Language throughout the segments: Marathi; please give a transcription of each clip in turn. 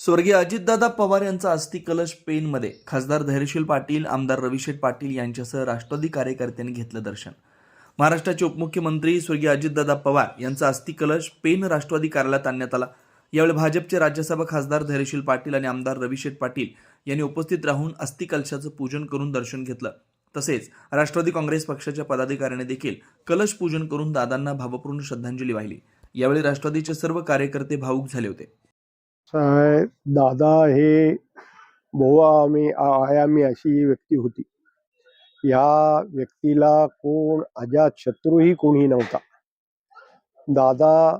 स्वर्गीय अजितदादा पवार यांचा अस्थि कलश पेनमध्ये. खासदार धैर्यशील पाटील आमदार रविशेठ पाटील यांच्यासह राष्ट्रवादी कार्यकर्त्यांनी घेतलं दर्शन. महाराष्ट्राचे उपमुख्यमंत्री स्वर्गीय अजितदादा पवार यांचा अस्थि कलश पेन राष्ट्रवादी कार्यालयात आणण्यात आला. यावेळी भाजपचे राज्यसभा खासदार धैर्यशील पाटील आणि आमदार रविशेठ पाटील यांनी उपस्थित राहून अस्थिकलशाचं पूजन करून दर्शन घेतलं. तसेच राष्ट्रवादी काँग्रेस पक्षाच्या पदाधिकाऱ्यांनी देखील कलश पूजन करून दादांना भावपूर्ण श्रद्धांजली वाहिली. यावेळी राष्ट्रवादीचे सर्व कार्यकर्ते भावूक झाले होते. दादा हे बहुआयामी आयामी अशी व्यक्ती होती. या व्यक्तीला कोण अजात शत्रूही कोणी नव्हता. दादा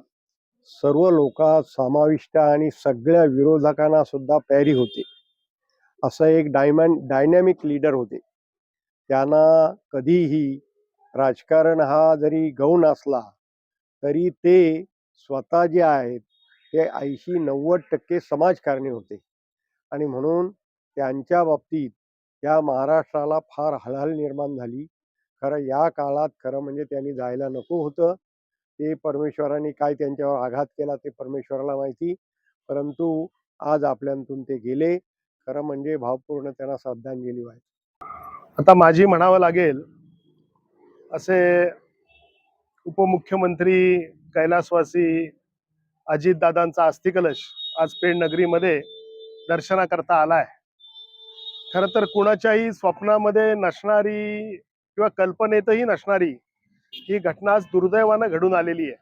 सर्व लोकात समाविष्ट आणि सगळ्या विरोधकांना सुद्धा पॅरी होते. असं एक डायमॅन डायनॅमिक लीडर होते. त्यांना कधीही राजकारण हा जरी गौण असला तरी ते स्वतः जे आहेत ते ऐंशी नव्वद टक्के समाजकारणी होते. आणि म्हणून त्यांच्या बाबतीत या महाराष्ट्राला फार हळहळ निर्माण झाली. खरं या काळात खरं म्हणजे त्यांनी जायला नको होतं. ते परमेश्वराने काय त्यांच्यावर आघात केला ते परमेश्वराला माहिती. परंतु आज आपल्यातून ते गेले. खरं म्हणजे भावपूर्ण त्यांना श्रद्धांजली व्हायची आता माझी म्हणावं लागेल असे उपमुख्यमंत्री कैलासवासी अजितदादांचा अस्थिकलश आज पेण नगरीमध्ये दर्शनाकरता आलाय. खरं तर कुणाच्याही स्वप्नामध्ये नसणारी किंवा कल्पनेतही नसणारी ही घटना आज दुर्दैवानं घडून आलेली आहे.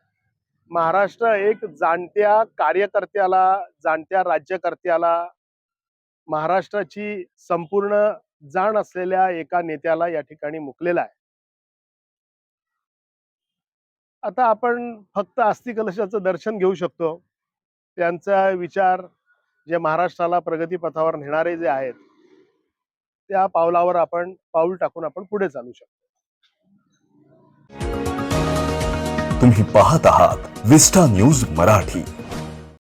महाराष्ट्र एक जाणत्या कार्यकर्त्याला जाणत्या राज्यकर्त्याला महाराष्ट्राची संपूर्ण जाण असलेल्या एका नेत्याला या ठिकाणी मुकलेला आहे. आता आपण फक्त अस्थि कलशाचं दर्शन घेऊ शकतो. त्यांचा विचार जे महाराष्ट्राला प्रगतीपथावर नेणारे जे आहेत त्या पावलावर आपण पाऊल टाकून आपण पुढे चालू शकतो. तुम्ही पाहत आहात विस्टा न्यूज मराठी.